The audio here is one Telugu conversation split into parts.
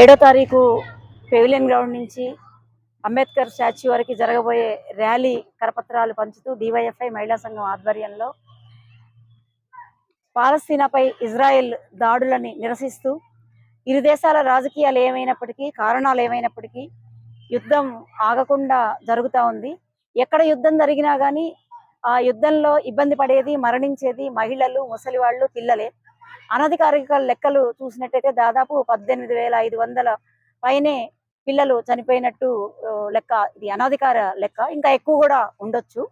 ఏడో తారీఖు పెవిలియన్ గ్రౌండ్ నుంచి అంబేద్కర్ స్టాచ్యూ వరకు జరగబోయే ర్యాలీ కరపత్రాలు పంచుతూ డివైఎఫ్ఐ మహిళా సంఘం ఆధ్వర్యంలో పాలస్తీనాపై ఇజ్రాయెల్ దాడులని నిరసిస్తూ ఇరు దేశాల రాజకీయాలు ఏమైనప్పటికీ కారణాలు ఏమైనప్పటికీ యుద్ధం ఆగకుండా జరుగుతూ ఉంది. ఎక్కడ యుద్ధం జరిగినా కానీ ఆ యుద్ధంలో ఇబ్బంది పడేది మరణించేది మహిళలు ముసలివాళ్ళు పిల్లలే. అనధికారిక లెక్కలు చూసినట్టయితే దాదాపు పద్దెనిమిది వేల ఐదు వందల పైనే పిల్లలు చనిపోయినట్టు లెక్క. ఇది అనధికార లెక్క. ఇంకా ఎక్కువ కూడా ఉండొచ్చు.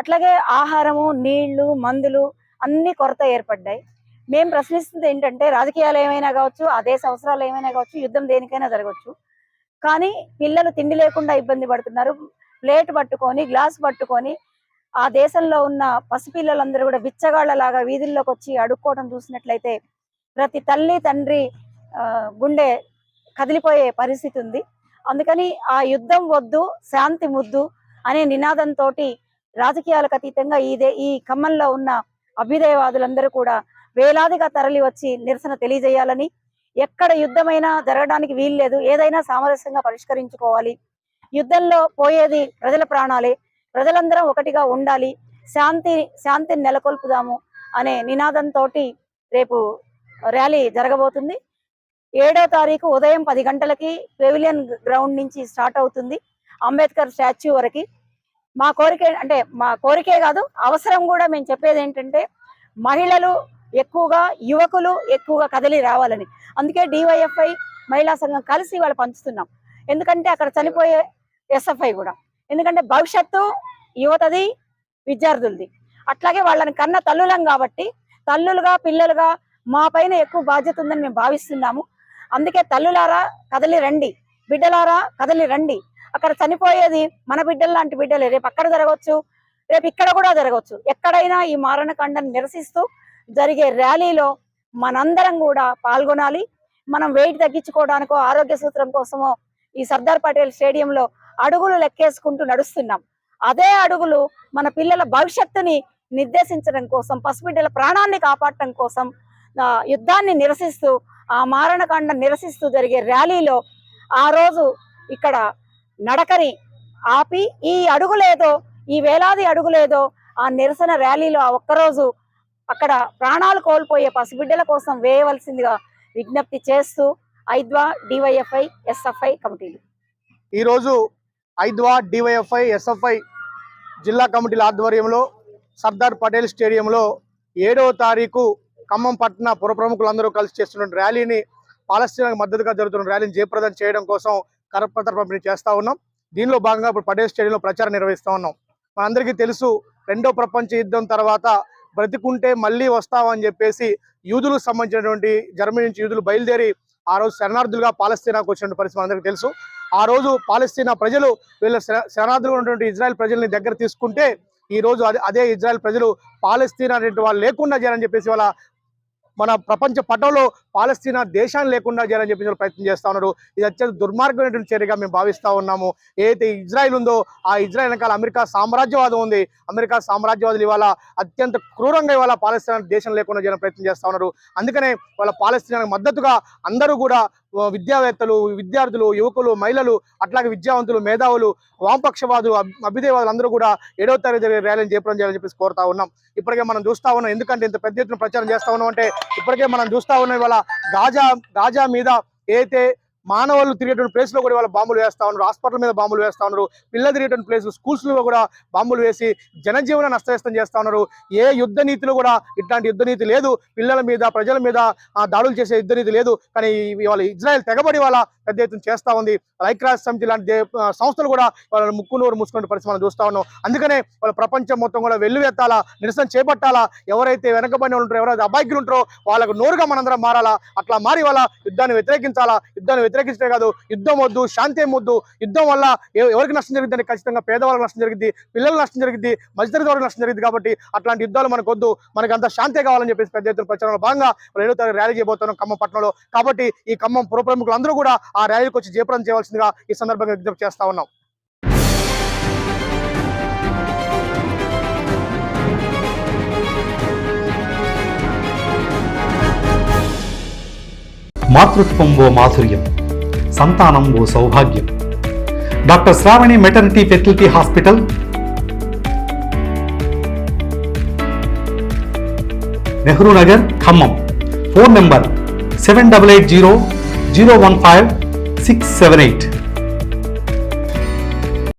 అట్లాగే ఆహారము నీళ్ళు మందులు అన్ని కొరత ఏర్పడ్డాయి. మేము ప్రశ్నిస్తుంది ఏంటంటే రాజకీయాలు ఏమైనా కావచ్చు ఆ దేశ అవసరాలు ఏమైనా కావచ్చు యుద్ధం దేనికైనా జరగవచ్చు. కానీ పిల్లలు తిండి లేకుండా ఇబ్బంది పడుతున్నారు. ప్లేట్ పట్టుకొని గ్లాస్ పట్టుకొని ఆ దేశంలో ఉన్న పసిపిల్లలందరూ కూడా బిచ్చగాళ్ళలాగా వీధుల్లోకి వచ్చి అడుక్కోవడం చూసినట్లయితే ప్రతి తల్లి తండ్రి ఆ, గుండె కదిలిపోయే పరిస్థితి ఉంది. అందుకని ఆ యుద్ధం వద్దు శాంతి ముద్దు అనే నినాదంతో రాజకీయాలకు అతీతంగా ఇదే ఈ ఖమ్మంలో ఉన్న అభ్యుదయవాదులందరూ కూడా వేలాదిగా తరలి వచ్చి నిరసన తెలియజేయాలని ఎక్కడ యుద్ధమైనా జరగడానికి వీల్లేదు. ఏదైనా సామరస్యంగా పరిష్కరించుకోవాలి. యుద్ధంలో పోయేది ప్రజల ప్రాణాలే. ప్రజలందరం ఒకటిగా ఉండాలి. శాంతి శాంతిని నెలకొల్పుదాము అనే నినాదంతో రేపు ర్యాలీ జరగబోతుంది. ఏడో తారీఖు ఉదయం పది గంటలకి పెవిలియన్ గ్రౌండ్ నుంచి స్టార్ట్ అవుతుంది. అంబేద్కర్ స్టాచ్యూ వరకు. మా కోరిక అంటే మా కోరికే కాదు అవసరం కూడా మేము చెప్పేది ఏంటంటే మహిళలు ఎక్కువగా యువకులు ఎక్కువగా కదిలి రావాలని. అందుకే డివైఎఫ్ఐ మహిళా సంఘం కలిసి వాళ్ళు పంచుతున్నాం. ఎందుకంటే అక్కడ చనిపోయే ఎస్ఎఫ్ఐ కూడా. ఎందుకంటే భవిష్యత్తు యువతది విద్యార్థులది. అట్లాగే వాళ్ళని కన్న తల్లులం కాబట్టి తల్లులుగా పిల్లలుగా మా పైన ఎక్కువ బాధ్యత ఉందని మేము భావిస్తున్నాము. అందుకే తల్లులారా కదలి రండి. బిడ్డలారా కదలి రండి. అక్కడ చనిపోయేది మన బిడ్డలు లాంటి బిడ్డలే. రేపు అక్కడ జరగవచ్చు రేపు ఇక్కడ కూడా జరగవచ్చు ఎక్కడైనా ఈ మారణకాండను నిరసిస్తూ జరిగే ర్యాలీలో మనందరం కూడా పాల్గొనాలి. మనం వెయిట్ తగ్గించుకోవడానికో ఆరోగ్య సూత్రం కోసమో ఈ సర్దార్ పటేల్ స్టేడియంలో అడుగులు లెక్కేసుకుంటూ నడుస్తున్నాం. అదే అడుగులు మన పిల్లల భవిష్యత్తుని నిర్దేశించడం కోసం పసిబిడ్డల ప్రాణాన్ని కాపాడటం కోసం యుద్ధాన్ని నిరసిస్తూ ఆ మారణకాండ నిరసిస్తూ జరిగే ర్యాలీలో ఆ రోజు ఇక్కడ నడకని ఆపి ఈ అడుగులేదో ఈ వేలాది అడుగులేదో ఆ నిరసన ర్యాలీలో ఆ ఒక్కరోజు అక్కడ ప్రాణాలు కోల్పోయే పసిబిడ్డల కోసం వేయవలసిందిగా విజ్ఞప్తి చేస్తూ ఐద్వా డివైఎఫ్ఐ ఎస్ఎఫ్ఐ కమిటీలు. ఈరోజు ఐద్వా డివైఎఫ్ఐ ఎస్ఎఫ్ఐ జిల్లా కమిటీల ఆధ్వర్యంలో సర్దార్ పటేల్ స్టేడియంలో ఏడవ తారీఖు ఖమ్మం పట్టణ పురప్రముఖులందరూ కలిసి చేస్తున్న ర్యాలీని పాలస్తీనాకు మద్దతుగా జరుగుతున్న ర్యాలీని జయప్రదం చేయడం కోసం కరపత్ర పంపిణీ చేస్తా ఉన్నాం. దీనిలో భాగంగా ఇప్పుడు పటేల్ స్టేడియంలో ప్రచారం నిర్వహిస్తా ఉన్నాం. మనందరికీ తెలుసు రెండో ప్రపంచ యుద్ధం తర్వాత బ్రతికుంటే మళ్ళీ వస్తామని చెప్పేసి యూదులకు సంబంధించినటువంటి జర్మనీ నుంచి యూదులు బయలుదేరి ఆ రోజు శరణార్థులుగా పాలస్తీనాకు వచ్చినటువంటి పరిస్థితి అందరికీ తెలుసు. ఆ రోజు పాలస్తీనా ప్రజలు వీళ్ళ శరణార్థులు ఉన్నటువంటి ఇజ్రాయెల్ ప్రజల్ని దగ్గర తీసుకుంటే ఈ రోజు అదే అదే ఇజ్రాయెల్ ప్రజలు పాలస్తీనా అనేటువంటి వాళ్ళు లేకుండా చేయాలని చెప్పేసి వాళ్ళ మన ప్రపంచ పటంలో పాలస్తీనా దేశాన్ని లేకుండా చేయాలని చెప్పేసి ప్రయత్నం చేస్తూ ఉన్నారు. ఇది అత్యంత దుర్మార్గమైనటువంటి చర్యగా మేము భావిస్తూ ఉన్నాము. ఏదైతే ఇజ్రాయెల్ ఉందో ఆ ఇజ్రాయెల్ వెనకాల అమెరికా సామ్రాజ్యవాదం ఉంది. అమెరికా సామ్రాజ్యవాదులు ఇవాళ అత్యంత క్రూరంగా ఇవాళ పాలస్తీనా దేశం లేకుండా చేయాలని ప్రయత్నం చేస్తూ ఉన్నారు. అందుకనే వాళ్ళ పాలస్తీనాకు మద్దతుగా అందరూ కూడా విద్యావేత్తలు విద్యార్థులు యువకులు మహిళలు అట్లాగే విద్యావంతులు మేధావులు వామపక్షవాదులు అభ్యుదయవాదులు అందరూ కూడా ఏడవ తరగతి ర్యాలీని చేపడం చేయాలని చెప్పేసి కోరుతా ఉన్నాం. ఇప్పటికే మనం చూస్తా ఉన్నాం. ఎందుకంటే ఇంత పెద్ద ఎత్తున ప్రచారం చేస్తా ఉన్నాం అంటే ఇప్పటికే మనం చూస్తా ఉన్నాం ఇవాళ గాజా గాజా మీద ఏదైతే మానవులు తిరిగేటువంటి ప్లేస్లో కూడా వాళ్ళు బాంబులు వేస్తా ఉన్నారు. హాస్పిటల్ మీద బాంబులు వేస్తా ఉన్నారు. పిల్లలు తిరిగేటువంటి ప్లేస్ స్కూల్స్లో కూడా బాంబులు వేసి జనజీవన నష్టవ్యస్తం చేస్తా ఉన్నారు. ఏ యుద్ధ నీతిలో కూడా ఇట్లాంటి యుద్ధ నీతి లేదు. పిల్లల మీద ప్రజల మీద ఆ, దాడులు చేసే యుద్ధ నీతి లేదు. కానీ వాళ్ళ ఇజ్రాయెల్ తెగబడి వాళ్ళ పెద్ద ఎత్తున చేస్తా ఉంది. ఐక్యరాజ్య సమితి లాంటి సంస్థలు కూడా వాళ్ళ ముక్కు నోరు మూసుకునే పరిస్థితి మనం చూస్తా ఉన్నాం. అందుకనే వాళ్ళ ప్రపంచం మొత్తం కూడా వెల్లువెత్తాలా నిరసన చేపట్టాలా ఎవరైతే వెనకబడిన వాళ్ళు ఉంటారో ఎవరైతే అబాయికులు ఉంటారో వాళ్ళకు నోరుగా మనందరం మారాలా? అట్లా మారి వాళ్ళ యుద్ధాన్ని వ్యతిరేకించాలా? యుద్ధాన్ని వ్యతిరేకించే కాదు యుద్ధం వద్దు శాంతి వద్దు యుద్ధం వల్ల ఎవరికి నష్టం జరిగింది ఖచ్చితంగా పేదవాళ్ళకి నష్టం జరిగింది పిల్లలకు నష్టం జరిగింది మధ్యతరగతి వారికి నష్టం జరిగింది కాబట్టి అట్లాంటి యుద్ధాలు మనకు వద్దు. మనకి అంత శాంతే కావాలని చెప్పేసి పెద్ద ఎత్తున ప్రచారంలో భాగంగా ఏడో తారీఖు ర్యాలీ చేయబోతున్నాం ఖమ్మం పట్టణంలో. కాబట్టి ఈ ఖమ్మం పురప్రముఖులందరూ కూడా ఆ ర్యాలీకి వచ్చి జయప్రదం చేయవలసిందిగా ఈ సందర్భంగా విజ్ఞప్తి చేస్తా ఉన్నాం. మాతృత్వం ఓ మాధుర్యం సంతానం ఓ సౌభాగ్యం. Doctor Shravani maternity facility hospital. Nehru Nagar Khammam. Phone number seven double eight zero zero one five six seven eight